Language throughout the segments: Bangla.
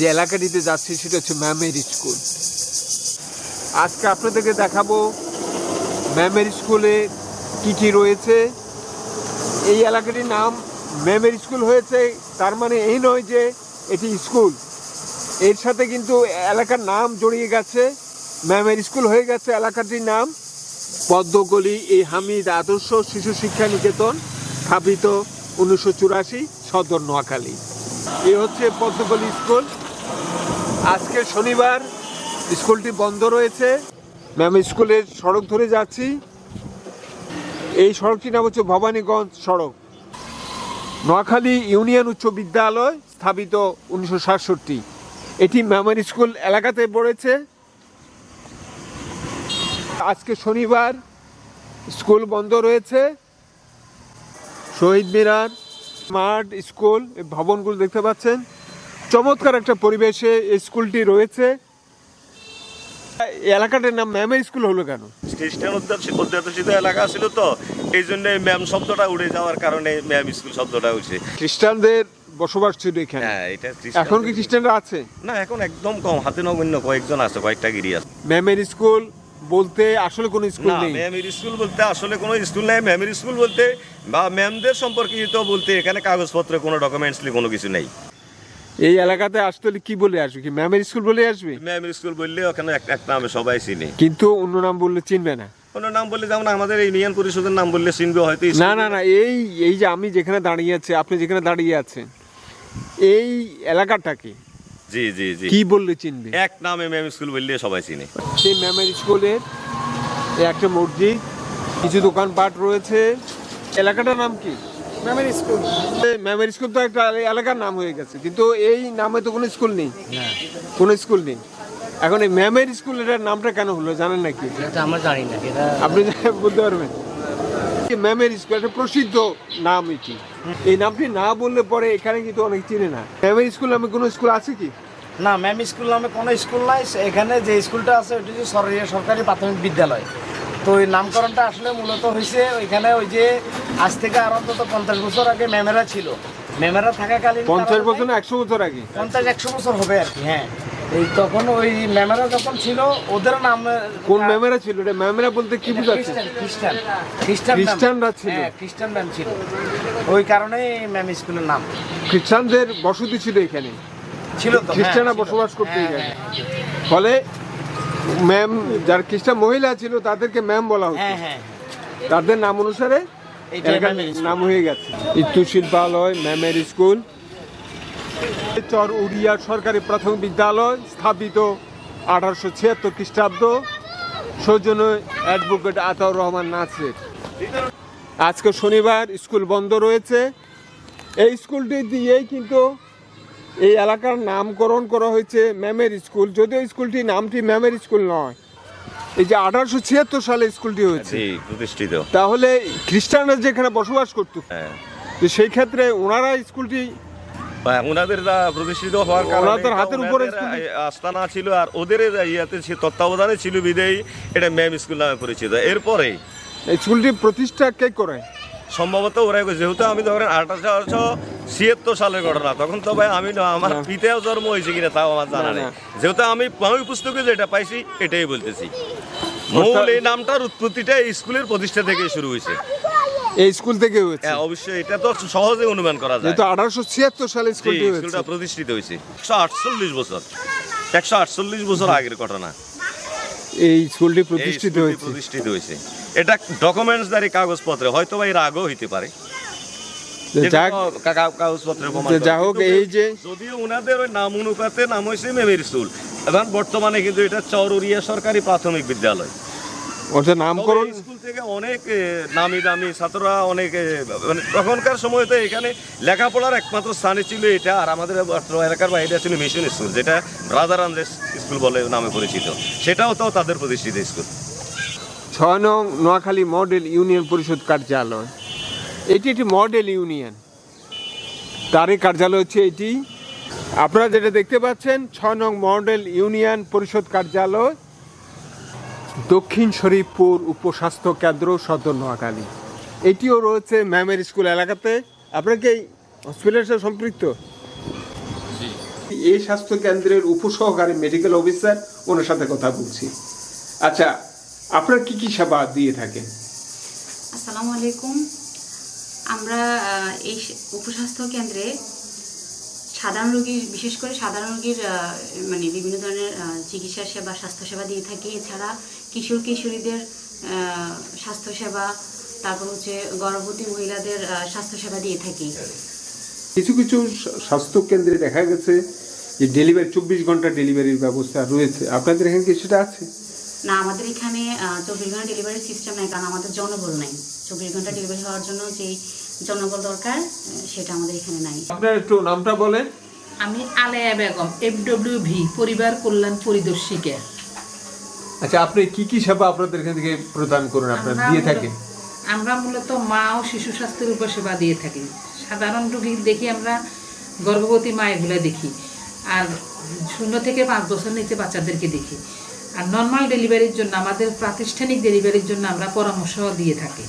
যে এলাকাটিতে যাচ্ছি সেটা হচ্ছে ম্যামের স্কুল। আজকে আপনাদেরকে দেখাবো ম্যামের স্কুলে কি কি রয়েছে। এই এলাকাটির নাম ম্যামের স্কুল হয়েছে, তার মানে এই নয় যে এটি স্কুল। এর সাথে কিন্তু এলাকার নাম জড়িয়ে গেছে, ম্যামের স্কুল হয়ে গেছে এলাকাটির নাম পদ্মগলি এই হামিদ আদর্শ শিশু শিক্ষা নিকেতন, স্থাপিত উনিশশো চুরাশি, সদর নোয়াখালী। এ হচ্ছে পদ্মগলি স্কুল। আজকে শনিবার স্কুলটি বন্ধ রয়েছে। ম্যাম, স্কুলের সড়ক ধরে যাচ্ছি। এই সড়কটির নাম হচ্ছে ভবানীগঞ্জ সড়ক। নোয়াখালী ইউনিয়ন উচ্চ বিদ্যালয় স্থাপিত উনিশশো সাতষট্টি। এটি ম্যামের স্কুল এলাকাতে পড়েছে। আজকে শনিবার স্কুল বন্ধ রয়েছে। শহীদ মিনার, স্মার্ট স্কুল, ভবনগুলো দেখতে পাচ্ছেন। চমৎকার একটা পরিবেশে এই স্কুলটি রয়েছে। এলাকাটার নাম ম্যামের স্কুল হলো কেন? খ্রিস্টান অধ্যুষিত এলাকা ছিল তো এই জন্য ম্যাম শব্দটা উড়ে যাওয়ার কারণে ম্যাম স্কুল শব্দটা উঠছে খ্রিস্টানদের বসবাস ছিল এখানে। হ্যাঁ এটা এখন কি খ্রিস্টানরা আছে? না এখন একদম কম হাতে নগণ্য কয়েকজন আছে কয়েকটা গিরি আছে। ম্যামের স্কুল বলতে আসলে কোনো স্কুল নেই? ম্যামের স্কুল বলতে আসলে কোনো স্কুল নেই। ম্যামের স্কুল বলতে বা ম্যামদের সম্পর্কিত বলতে এখানে কাগজপত্রে কোনো ডকুমেন্টসলি কোনো কিছু নেই। এই এলাকাতে আসতে হলে কি বলে আসবে? কি ম্যামের স্কুল বলে আসবে? ম্যামের স্কুল বললে ওখানে এক এক নামে সবাই চিনে। কিন্তু অন্য নাম বললে চিনবে না। কোনো নাম বললে যেমন আমাদের এই ইউনিয়ন পরিষদের নাম বললে চিনবে হয়তো না না না এই এই যে আমি যেখানে দাঁড়িয়ে আছি আপনি যেখানে দাঁড়িয়ে আছেন এই এলাকাটাকে জি জি জি। কি বললে চিনবে? এক নামে ম্যাম স্কুল বললে সবাই চিনে। সেই ম্যামের স্কুলের একটা মসজিদ কিছু দোকানপাট রয়েছে। এলাকাটার নাম কি? ম্যামের স্কুল ম্যামের স্কুল তো একটা এলাকার নাম হয়ে গেছে কিন্তু এই নামে তো কোনো স্কুল নেই। কোনো স্কুল নেই। এখন এই ম্যামের স্কুল এটার নামটা কেন হলো জানেন নাকি? এটা আমরা জানি না এটা আপনি বলতে পারবেন। ম্যামের স্কুল একটা প্রসিদ্ধ নাম এটি। এই নামটি না বললে পরে এখানে কিন্তু অনেক চিনে না। ম্যামের স্কুল নামে কোনো স্কুল আছে কি? না ম্যাম স্কুল নামে কোনো স্কুল নাই। এখানে যে স্কুলটা আছে ওইটা হচ্ছে সরকারি সরকারি প্রাথমিক বিদ্যালয়। তো ওই নামকরণটা আসলে মূলত হয়েছে ওইখানে ওই যে আজ থেকে আর অন্তত পঞ্চাশ বছর আগে ম্যামেরা ছিল। ম্যামেরা থাকাকালীন পঞ্চাশ বছর না একশো বছর আগে? পঞ্চাশ একশো বছর হবে আর কি হ্যাঁ। এই তখন ওই ম্যামেরা যখন ছিল ওদের নাম কোন ম্যামেরা ছিল? এটা ম্যামেরা বলতে কি বুঝাচ্ছে? খ্রিস্টান খ্রিস্টান। খ্রিস্টানরা ছিল। হ্যাঁ খ্রিস্টান ম্যাম ছিল। ওই কারণে ম্যাম স্কুলের নাম। খ্রিস্টানদের বসতি ছিল এখানে। ছিল তো হ্যাঁ, খ্রিস্টানরা বসবাস করতো হ্যাঁ, এখানে। হ্যাঁ, ফলে ম্যাম যার খ্রিস্টান মহিলা ছিল তাদেরকে ম্যাম বলা হতো। তাদের নাম অনুসারে নাম হয়ে গেছে। ইত্তু শিল্পালয় ম্যামের স্কুল। চর উড়িয়া সরকারি প্রাথমিক বিদ্যালয় স্থাপিত আঠারোশো ছিয়াত্তর খ্রিস্টাব্দ। সৌজন্য অ্যাডভোকেট আতাউর রহমান নাসির আজকে শনিবার স্কুল বন্ধ রয়েছে। এই স্কুলটি দিয়েই কিন্তু এই এলাকার নামকরণ করা হয়েছে ম্যামের স্কুল। যদিও স্কুলটি নামটি ম্যামের স্কুল নয় এই যে আঠারোশো ছিয়াত্তর সালে স্কুলটি হয়েছে। জি প্রতিষ্ঠিত। তাহলে খ্রিস্টানরা যেখানে বসবাস করত হ্যাঁ। তো সেই ক্ষেত্রে ওনারা স্কুলটি বা ওনাদের যা প্রতিষ্ঠিত হওয়ার কারণে ওনাদের হাতের উপরে আস্তানা ছিল আর ওদের ইয়াতে সে তত্ত্বাবধানে ছিল বিদেয়ী এটা ম্যাম স্কুল নামে পরিচিত। এরপরে এই স্কুলটি প্রতিষ্ঠা কে করে? সম্ভবত ওরা যেহেতু আমি ধরেন আঠারোশো ছিয়াত্তর সালের ঘটনা তখন তো ভাই আমি না আমার না। পিতাও জন্ম হয়েছে কিনা তাও আমার জানা না, নেই। যেহেতু আমি আমি পুস্তকে যেটা পাইছি এটাই বলতেছি। মূল এই নামটার উৎপত্তিটা এই স্কুলের প্রতিষ্ঠা থেকে শুরু হয়েছে। এই স্কুল থেকে হয়েছে? হ্যাঁ অবশ্যই এটা তো সহজে অনুমান করা যায়। আঠারোশো ছিয়াত্তর সালে স্কুলটি হয়েছে। স্কুলটা প্রতিষ্ঠিত হয়েছে। একশো আটচল্লিশ বছর। একশো আটচল্লিশ বছর আগের ঘটনা। এই স্কুলটি প্রতিষ্ঠিত হয়েছে। প্রতিষ্ঠিত হয়েছে। এটা ডকুমেন্টসদারি কাগজপত্রে হয়তো বা এর আগেও হইতে পারে। এই যে যদিও ওনাদের ওই নাম অনুপাতে নাম হয়েছে মেমের স্কুল এবং বর্তমানে কিন্তু এটা চরুরিয়া সরকারি প্রাথমিক বিদ্যালয়। তবে নামকরণ স্কুল থেকে অনেক নামি দামি ছাত্ররা অনেক মানে তখনকার সময় তো এখানে লেখাপড়ার একমাত্র স্থানে ছিল এটা আর আমাদের এলাকার বাইরে ছিল মিশন স্কুল যেটা আন্দেশ স্কুল বলে নামে পরিচিত। সেটাও তো তাদের প্রতিষ্ঠিত স্কুল। ছয় নং নোয়াখালী মডেল ইউনিয়ন পরিষদ কার্যালয়। এটি একটি মডেল ইউনিয়ন। তারই কার্যালয় হচ্ছে এটি। আপনারা যেটা দেখতে পাচ্ছেন ছয় নং মডেল ইউনিয়ন পরিষদ কার্যালয়। দক্ষিণ শরীফপুর উপস্বাস্থ্য কেন্দ্র সদর নোয়াখালী। এটিও রয়েছে ম্যামের স্কুল এলাকাতে। আপনার কি এই হসপিটালের সাথে সম্পৃক্ত? এই স্বাস্থ্য কেন্দ্রের উপসহকারী মেডিকেল অফিসার ওনার সাথে কথা বলছি। আচ্ছা আপনার কি কি সেবা দিয়ে থাকেন? আসসালামু আলাইকুম। আমরা এই উপস্বাস্থ্য কেন্দ্রে সাধারণ রোগীর বিশেষ করে সাধারণ রোগীর মানে বিভিন্ন ধরনের চিকিৎসা সেবা স্বাস্থ্যসেবা দিয়ে থাকি। এছাড়া কিশোর কিশোরীদের স্বাস্থ্যসেবা তারপর হচ্ছে গর্ভবতী মহিলাদের স্বাস্থ্যসেবা দিয়ে থাকি। কিছু কিছু স্বা- স্বাস্থ্য কেন্দ্রে দেখা গেছে যে ডেলিভারি চব্বিশ ঘণ্টা ডেলিভারির ব্যবস্থা রয়েছে। আপনাদের এখানে কি সেটা আছে? না আমাদের এখানে চব্বিশ ঘণ্টা ডেলিভারি সিস্টেম নাই কারণ আমাদের জনবল নাই। চব্বিশ ঘণ্টা ডেলিভারি হওয়ার জন্য যে জনবল দরকার সেটা আমাদের এখানে নাই। আপনার একটু নামটা বলেন। আমি আলেয়া বেগম এফডব্লিউ ভি পরিবার কল্যাণ পরিদর্শিকা। আচ্ছা আপনি কি কি সেবা আপনাদের এখান থেকে প্রদান করুন আপনারা আমরা দিয়ে মূলত- থাকেন? আমরা মূলত মা ও শিশু স্বাস্থ্যের উপর সেবা দিয়ে থাকি। সাধারণ রোগী দেখি আমরা গর্ভবতী মা এগুলো দেখি। আর শূন্য থেকে পাঁচ বছর নিচে বাচ্চাদেরকে দেখি। আর নর্মাল ডেলিভারির জন্য আমাদের প্রাতিষ্ঠানিক ডেলিভারির জন্য আমরা পরামর্শ দিয়ে থাকি।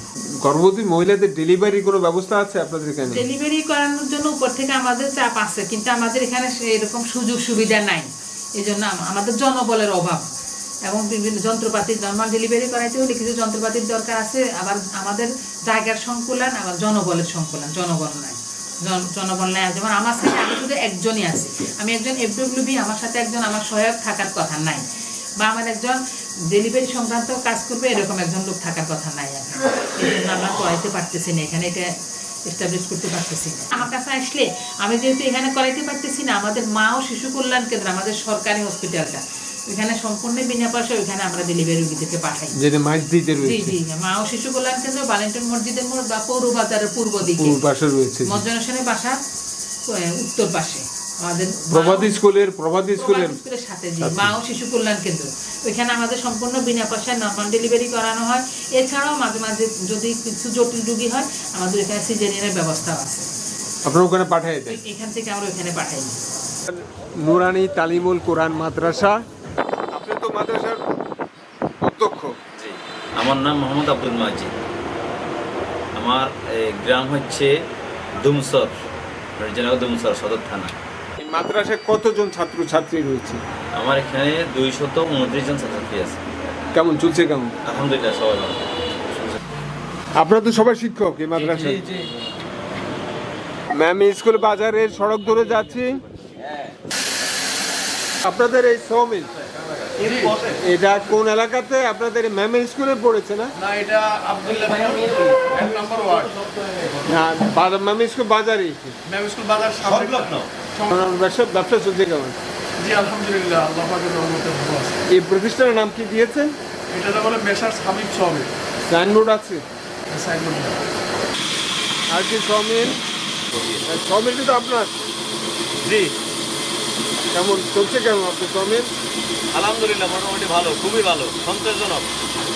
গর্ভবতী মহিলাদের ডেলিভারির কোনো ব্যবস্থা আছে আপনাদের এখানে? ডেলিভারি করানোর জন্য উপর থেকে আমাদের চাপ আছে কিন্তু আমাদের এখানে এরকম সুযোগ সুবিধা নাই। এই জন্য আমাদের জনবলের অভাব। এবং বিভিন্ন যন্ত্রপাতি নর্মাল ডেলিভারি করাইতে হলে কিছু যন্ত্রপাতির দরকার আছে আবার আমাদের জায়গার সংকুলন আবার জনবলের সংকুলন জনবল নাই। জনবল নাই। যেমন আমার সাথে আমি শুধু একজনই আছি। আমি একজন এফডব্লিউবি আমার সাথে একজন আমার সহায়ক থাকার কথা নাই। বা আমার একজন ডেলিভারি সংক্রান্ত কাজ করবে এরকম একজন লোক থাকার কথা নাই এখন এই জন্য আমরা করাইতে পারতেছি না এখানে এটা এস্টাবলিশ করতে পারতেছি না। আমার কাছে আসলে আমি যেহেতু এখানে করাইতে পারতেছি না আমাদের মা ও শিশু কল্যাণ কেন্দ্র আমাদের সরকারি হসপিটালটা ওইখানে সম্পূর্ণ বিনা পয়সা ওইখানে আমরা ডেলিভারি রুগীদেরকে পাঠাই। যেটা জি জি মা ও শিশু কল্যাণ কেন্দ্র বালেন্টন মসজিদের মোড় বা পৌর বাজারের পূর্ব দিকে। পূর্ব পাশে রয়েছে মজ্জনসেনের বাসা উত্তর পাশে। আমাদের প্রভাতী স্কুলের প্রভাতী স্কুলের স্কুলের সাথে মা ও শিশু কল্যাণ কেন্দ্র। ওইখানে আমাদের সম্পূর্ণ বিনা পয়সায় নর্মাল ডেলিভারি করানো হয়। এছাড়াও মাঝে মাঝে যদি কিছু জটিল রুগী হয় আমাদের এখানে সিজারিয়ানের ব্যবস্থাও আছে। আপনার ওখানে পাঠিয়ে দেন। এখান থেকে আমরা ওইখানে পাঠাই নুরানি তালিমুল কোরআন মাদ্রাসা। আপনি তো মাদ্রাসার অধ্যক্ষ। আমার নাম মোহাম্মদ আব্দুল মাজিদ। আমার গ্রাম হচ্ছে দুমসর জেলা দুমসর সদর থানা। মাদ্রাসায় কতজন ছাত্র ছাত্রী রয়েছে? আমার এখানে দুইশত উনত্রিশ জন ছাত্রছাত্রী আছে। কেমন চলছে কেমন? আলহামদুলিল্লাহ সবাই ভালো। আপনারা তো সবাই শিক্ষক এই মাদ্রাসায় ম্যাম স্কুল বাজারের সড়ক ধরে যাচ্ছি। আপনাদের এই সমিল এটা কোন এলাকাতে? আপনাদের ম্যাম স্কুলে পড়েছে না? না এটা আব্দুল্লাহ এক নম্বর ওয়ার্ড। না ম্যাম স্কুল বাজারে ম্যাম স্কুল বাজার সংলগ্ন ব্যবসা ব্যবসা চলছে কেমন? জি আলহামদুলিল্লাহ আল্লাহ পাকের রহমতে ভালো আছে। এই প্রতিষ্ঠানের নাম কি দিয়েছেন? এটা বলে মেশার হাবিব সবে সাইনবোর্ড আছে? সাইনবোর্ড আর কি সমিল সমিলটি তো আপনার। জি। কেমন চলছে কেমন আপনার সমিল আলহামদুলিল্লাহ মোটামুটি ভালো খুবই ভালো সন্তোষজনক।